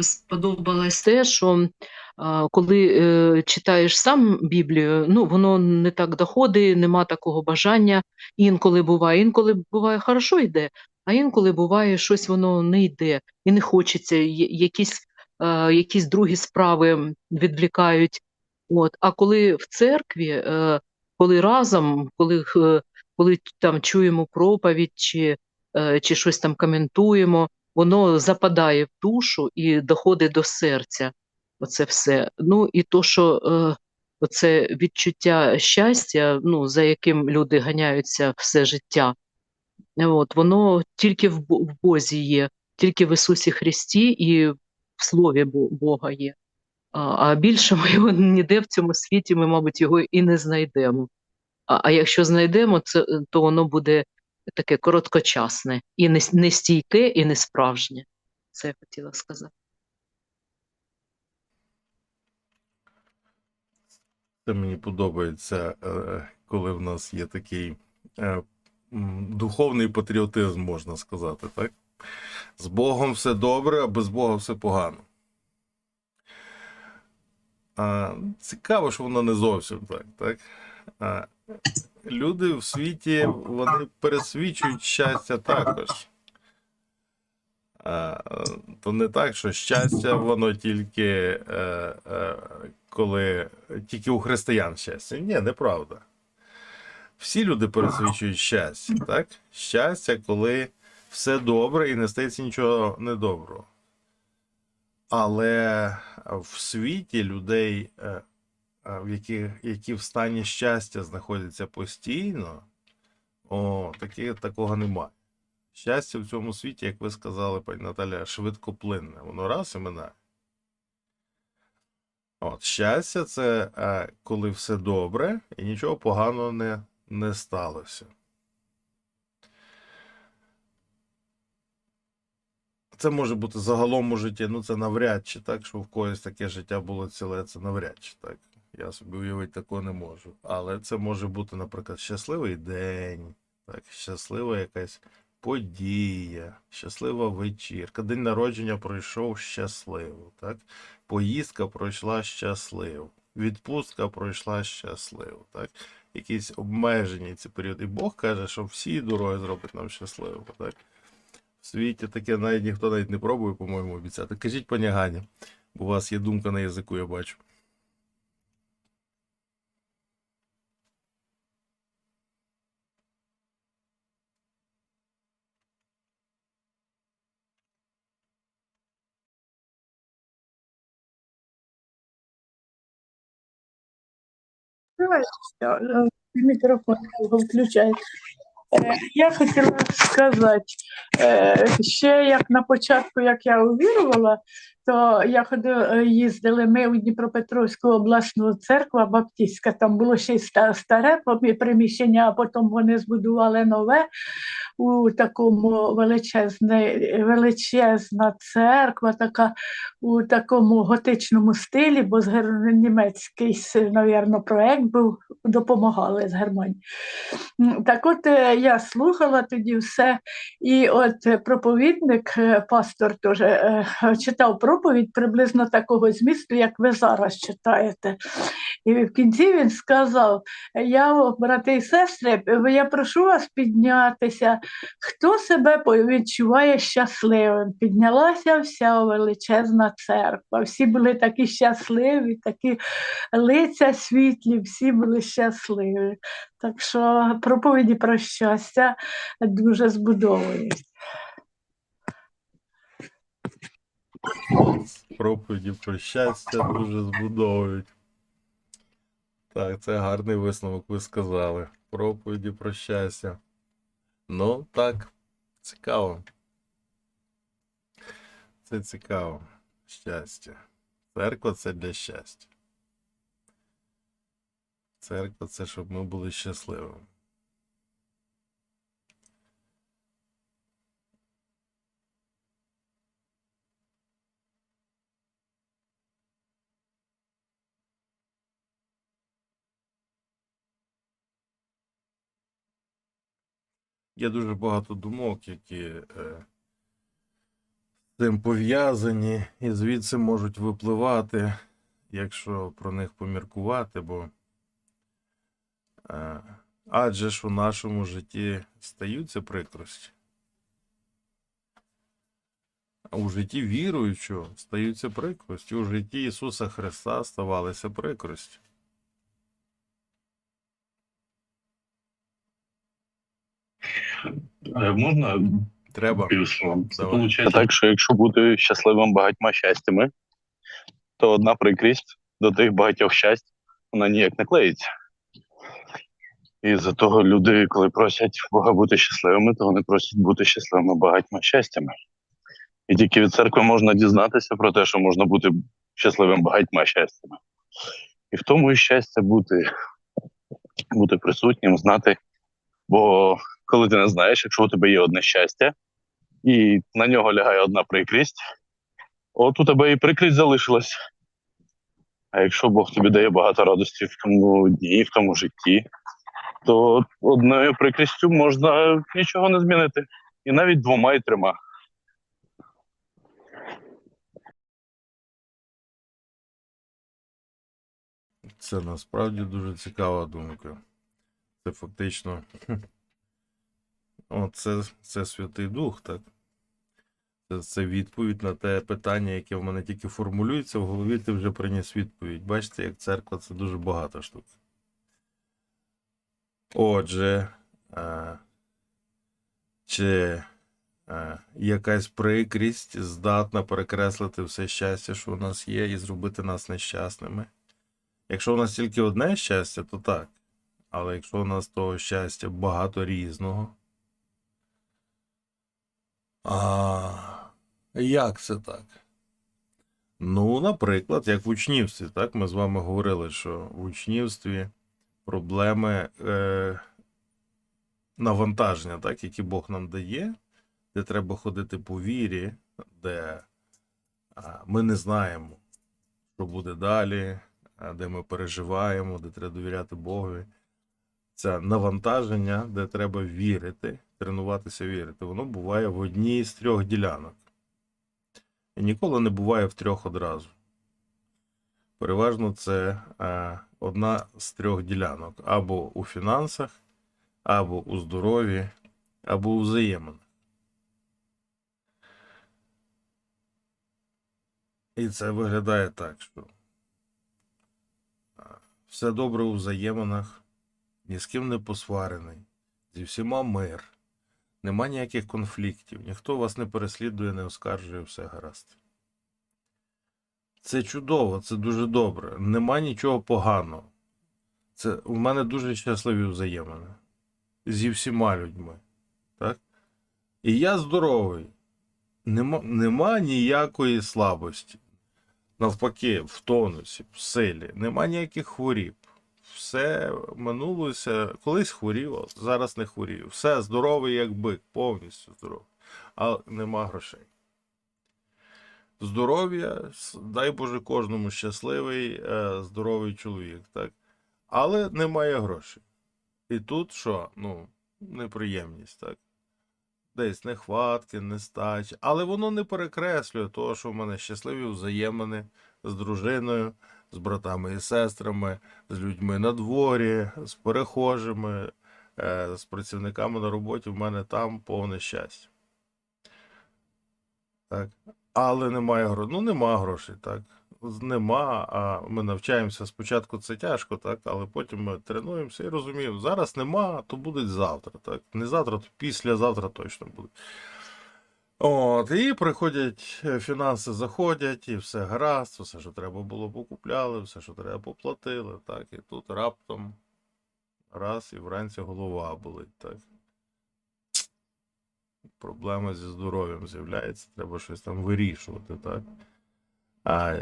сподобалось те, що коли е, читаєш сам Біблію, ну воно не так доходить, нема такого бажання. Інколи буває, інколи буває хорошо йде, а інколи буває щось воно не йде і не хочеться. Якісь, якісь другі справи відвлікають. От. А коли в церкві, е, коли разом, коли, коли там чуємо проповідь чи, е, чи щось там коментуємо, воно западає в душу і доходить до серця. Оце все. Ну і то, що е, оце відчуття щастя, ну, за яким люди ганяються все життя, от, воно тільки в, Бозі є, тільки в Ісусі Христі і в Слові Бога є. А, а більше ми його ніде в цьому світі, ми, мабуть, його і не знайдемо. А, а якщо знайдемо, це, то воно буде таке короткочасне, і не, не стійке, і не справжнє. Це я хотіла сказати. Це мені подобається, е, коли в нас є такий е, духовний патріотизм, можна сказати, так? З Богом все добре, а без Бога все погано. А, цікаво, що воно не зовсім так. так? А, люди в світі вони пересвідчують щастя також. А, то не так, що щастя, воно тільки е, е, коли тільки у християн щастя. Ні, неправда. Всі люди пересвідчують щастя, так? Щастя, коли все добре і не стається нічого недоброго. Але в світі людей, е, е, в які, які в стані щастя знаходяться постійно, о, такі, такого немає. Щастя в цьому світі, як ви сказали, пані Наталя, швидкоплинне. Воно раз і минає. От, щастя це е, коли все добре і нічого поганого не, не сталося. Це може бути загалом у житті, ну це навряд чи так, що в когось таке життя було ціле, це навряд чи так. Я собі уявити такого не можу. Але це може бути, наприклад, щасливий день, так, щаслива якась подія, щаслива вечірка. День народження пройшов щасливо, так? Поїздка пройшла щасливо, відпустка пройшла щасливо, так? Якісь обмежені ці періоди. І Бог каже, що всі дороги зроблять нам щасливо, так? В світі таке навіть ніхто навіть не пробує, по-моєму, обіцяти. Кажіть, пані Ганя, бо у вас є думка на язику, я бачу. Е, Мікрофон включай. Е, Я хотіла сказати, е, ще як на початку, як я увірувала, то я ходила, е, їздили ми у Дніпропетровську обласну церкву Баптистська, там було ще старе приміщення, а потім вони збудували нове у такому величезне, величезна церква, така у такому готичному стилі, бо з німецький, навірно, проект був, допомагали з Германії. Так от е, я слухала тоді все, і от проповідник, е, пастор теж читав проповідь приблизно такого змісту, як ви зараз читаєте. І в кінці він сказав: Я, брати і сестри, я прошу вас піднятися. Хто себе відчуває щасливим? Піднялася вся величезна церква. Всі були такі щасливі, такі лиця світлі, всі були щасливі. Так що проповіді про щастя дуже збудовують. Проповіді про щастя дуже збудовують. Так, це гарний висновок, ви сказали. Проповіді про щастя. Ну, так, цікаво. Це цікаво. Щастя. Церква це для щастя. Церква це щоб ми були щасливими. Є дуже багато думок, які е, цим пов'язані і звідси можуть випливати, якщо про них поміркувати, бо е, адже ж у нашому житті стаються прикрості. А У житті віруючого стаються прикрості. У житті Ісуса Христа ставалися прикрості. Можна Треба. виходить, так, що якщо бути щасливим багатьма щастями, то одна прикрість до тих багатьох щастя, вона ніяк не клеїться. І за того люди, коли просять Бога бути щасливими, то вони просять бути щасливими багатьма щастями. І тільки від церкви можна дізнатися про те, що можна бути щасливим багатьма щастями. І в тому і щастя бути, бути присутнім, знати. Бо коли ти не знаєш, якщо у тебе є одне щастя, і на нього лягає одна прикрість, от у тебе і прикрість залишилась. А якщо Бог тобі дає багато радості в тому дні, в тому житті, то одною прикрістю можна нічого не змінити. І навіть двома і трьома. Це насправді дуже цікава думка. Це фактично. О, це, це Святий Дух, так? Це, це відповідь на те питання, яке в мене тільки формулюється, в голові ти вже приніс відповідь. Бачите, як церква це дуже багата штука. Отже, а, чи а, якась прикрість здатна перекреслити все щастя, що у нас є, і зробити нас нещасними? Якщо у нас тільки одне щастя, то так. Але якщо у нас того щастя багато різного. А як це так? Ну, наприклад, як в учнівстві, так? Ми з вами говорили, що в учнівстві проблеми е, навантаження, так, які Бог нам дає, де треба ходити по вірі, де а, ми не знаємо, що буде далі, де ми переживаємо, де треба довіряти Богові. Це навантаження, де треба вірити, тренуватися вірити. Воно буває в одній з трьох ділянок. І ніколи не буває в трьох одразу. Переважно це е, одна з трьох ділянок: або у фінансах, або у здоров'ї, або у взаєминах. І це виглядає так, що е, все добре у взаєминах, ні з ким не посварений, зі всіма мир, нема ніяких конфліктів, ніхто вас не переслідує, не оскаржує, все гаразд. Це чудово, це дуже добре. Нема нічого поганого. Це у мене дуже щасливі взаємини зі всіма людьми. Так? І я здоровий. Нема, нема ніякої слабості. Навпаки, в тонусі, в силі, нема ніяких хворіб. Все минулося, колись хворів, зараз не хворію. Все здоровий, як бик, повністю здоровий. але нема грошей. Здоров'я, дай Боже, кожному щасливий, е, здоровий чоловік, так? Але немає грошей. І тут що? Ну, неприємність, так? Десь нехватки, нестачі. Але воно не перекреслює того, що в мене щасливі взаємини з дружиною, з братами і сестрами, з людьми на дворі, з перехожими, е, з працівниками на роботі. В мене там повне щастя. Так. Але немає грошей. Ну, нема грошей, так. Нема, а ми навчаємося спочатку це тяжко, так, але потім ми тренуємося і розуміємо, зараз нема, то буде завтра, так. Не завтра, то післязавтра точно буде. От, і приходять е, фінанси, заходять, і все гаразд, все, що треба було, покупляли, все, що треба, поплатили, так. І тут раптом раз і вранці голова болить, так. Проблема зі здоров'ям з'являється, треба щось там вирішувати, так. А,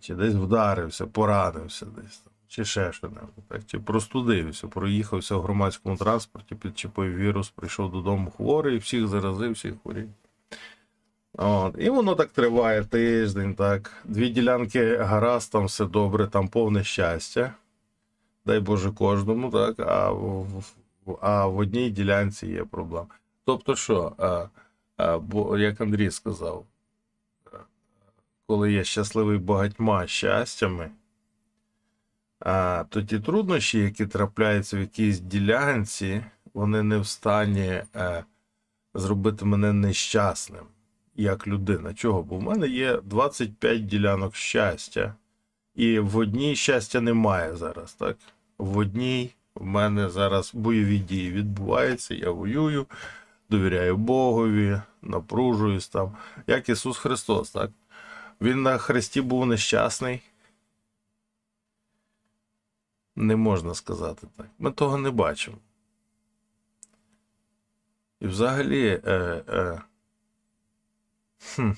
чи десь вдарився, поранився десь чи ще що-небудь, так, чи простудився, проїхався в громадському транспорті, підчепив вірус, прийшов додому хворий, всіх заразив, всіх хворів. От, і воно так триває тиждень, так. Дві ділянки гаразд, там все добре, там повне щастя. Дай Боже кожному, так, а в- а в одній ділянці є проблема. Тобто що, а, а, бо, як Андрій сказав, коли я щасливий багатьма щастями, а, то ті труднощі, які трапляються в якійсь ділянці, вони не в стані е, зробити мене нещасним як людина. Чого? Бо в мене є 25 ділянок щастя, і в одній щастя немає зараз, так? В одній в мене зараз бойові дії відбуваються, я воюю, довіряю Богові, напружуюсь там, як Ісус Христос, так? Він на хресті був нещасний. Не можна сказати так. Ми того не бачимо. І взагалі. Е, е, хм,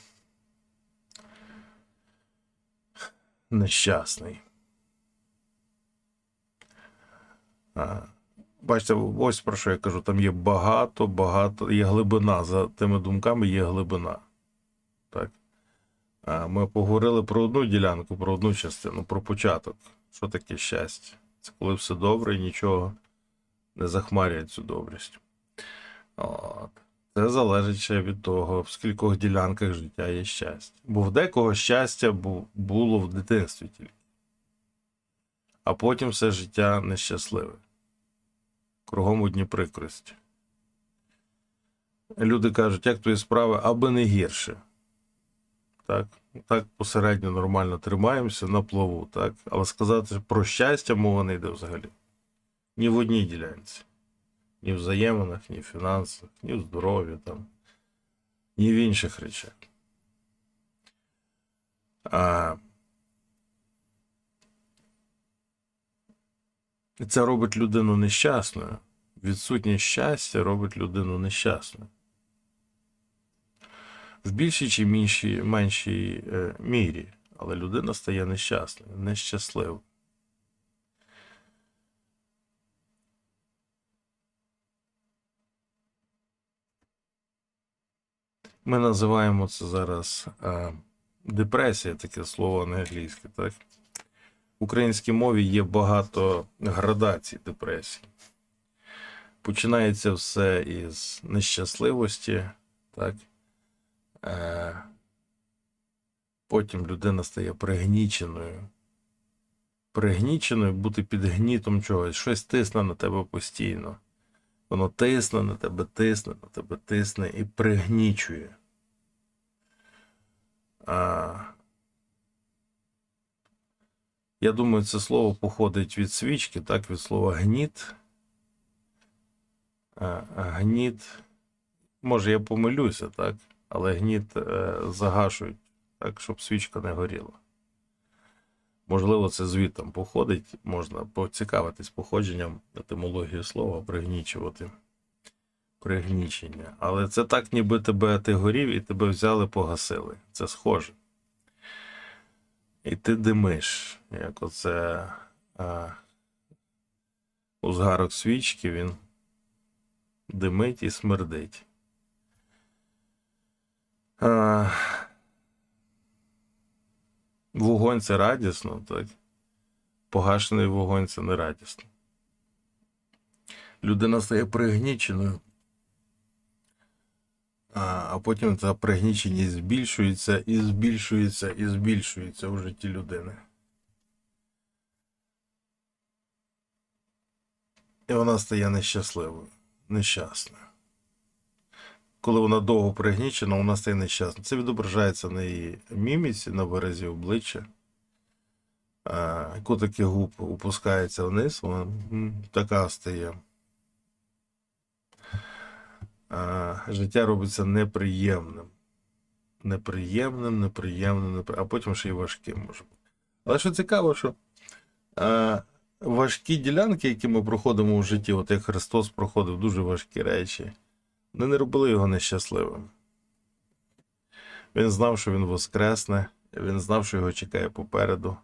нещасний. А, бачите, ось про що я кажу: там є багато, багато, є глибина. За тими думками є глибина. Так. Ми поговорили про одну ділянку, про одну частину, про початок. Що таке щастя? Це коли все добре і нічого не захмарює цю добрість. От. Це залежить ще від того, в скількох ділянках життя є щастя. Бо в декого щастя було в дитинстві тільки. А потім все життя нещасливе. Кругом одні прикрості. Люди кажуть, як твої справи, аби не гірше. Так, так посередньо нормально тримаємося на плаву, так? Але сказати про щастя мова не йде взагалі. Ні в одній ділянці. Ні в взаєминах, ні в фінансах, ні в здоров'ї, там, ні в інших речах. А... Це робить людину нещасною. Відсутність щастя робить людину нещасною. В більшій чи меншій, меншій е, мірі, але людина стає нещасною, нещасливою. Ми називаємо це зараз е, депресія, таке слово англійське, так? В українській мові є багато градацій депресії. Починається все із нещасливості, так? Е, потім людина стає пригніченою. Пригніченою бути під гнітом чогось, щось тисне на тебе постійно. Воно тисне на тебе, тисне на тебе, тисне і пригнічує. А... Я думаю, це слово походить від свічки, так, від слова гніт. А, гніт. Може, я помилюся, так, але гніт е, загашують, так, щоб свічка не горіла. Можливо, це звідтам походить, можна поцікавитись походженням етимології слова, пригнічувати. Пригнічення. Але це так, ніби тебе ти горів і тебе взяли, погасили. Це схоже. І ти димиш, як оце а, узгарок свічки, він димить і смердить. А, вогонь це радісно, так? Погашений вогонь це не радісно. Людина стає пригніченою. А, потім ця пригніченість збільшується і збільшується і збільшується у житті людини. І вона стає нещасливою, нещасною. Коли вона довго пригнічена, вона стає нещасною. Це відображається на її міміці, на виразі обличчя. А, Кутики губ опускаються вниз, вона така стає. Життя робиться неприємним. Неприємним, неприємним, непри... а потім ще й важким може. Але що цікаво, що а, важкі ділянки, які ми проходимо в житті, от як Христос проходив дуже важкі речі, вони не робили його нещасливим. Він знав, що він воскресне, він знав, що його чекає попереду.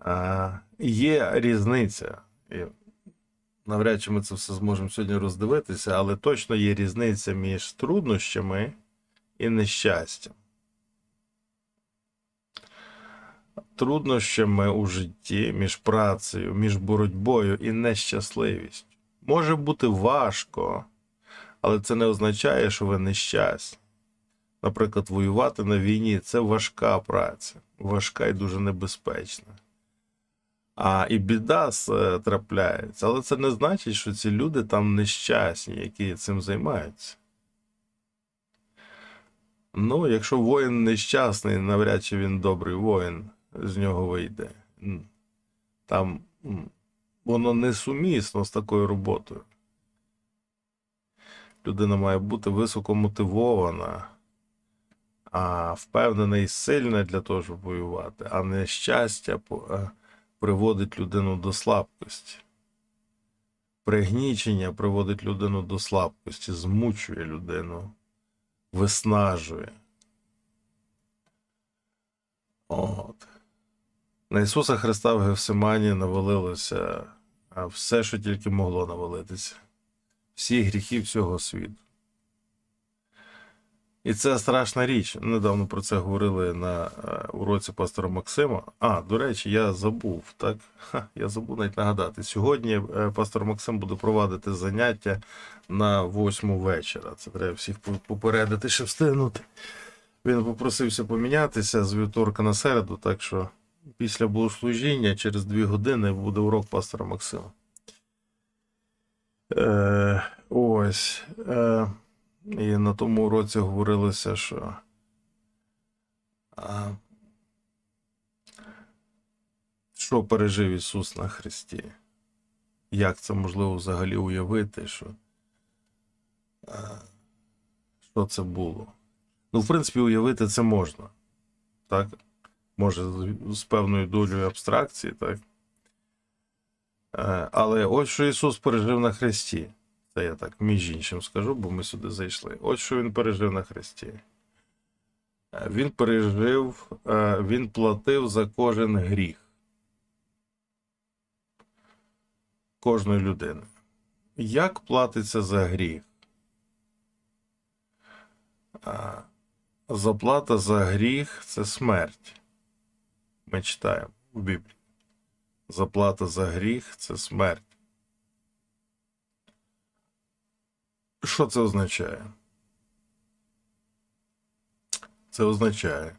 А, є різниця. І навряд чи ми це все зможемо сьогодні роздивитися, але точно є різниця між труднощами і нещастям. Труднощами у житті між працею, між боротьбою і нещасливістю. Може бути важко, але це не означає, що ви нещасні. наприклад, воювати на війні це важка праця, важка і дуже небезпечна. А і біда трапляється, але це не значить, що ці люди там нещасні, які цим займаються. Ну, якщо воїн нещасний, навряд чи він добрий воїн з нього вийде. Там воно несумісно з такою роботою. Людина має бути високо мотивована, а впевнена і сильна для того, щоб воювати, а не щастя е, приводить людину до слабкості. Пригнічення приводить людину до слабкості, змучує людину, виснажує. От. На Ісуса Христа в Гефсимані навалилося все, що тільки могло навалитися. Всі гріхи всього світу. І це страшна річ. Недавно про це говорили на е, уроці пастора Максима. А, до речі, я забув, так? Я забув навіть нагадати. Сьогодні е, пастор Максим буде провадити заняття на восьму вечора. Це треба всіх попередити, щоб встигнути. Він попросився помінятися з вівторка на середу, так що після богослужіння через дві години буде урок пастора Максима. Е, ось. Е, і на тому уроці говорилося, що. А, що пережив Ісус на Христі? Як це можливо взагалі уявити, що, а, що це було? Ну, в принципі, уявити це можна. Так? Може, з певною долею абстракції, так? Е, Але ось що Ісус пережив на Христі. Це я так між іншим скажу, бо ми сюди зайшли. Ось що він пережив на Христі. Е, Він пережив, е, він платив за кожен гріх кожної людини. Як платиться за гріх? Заплата за гріх це смерть. Ми читаємо в Біблії. Заплата за гріх це смерть. Що це означає? Це означає,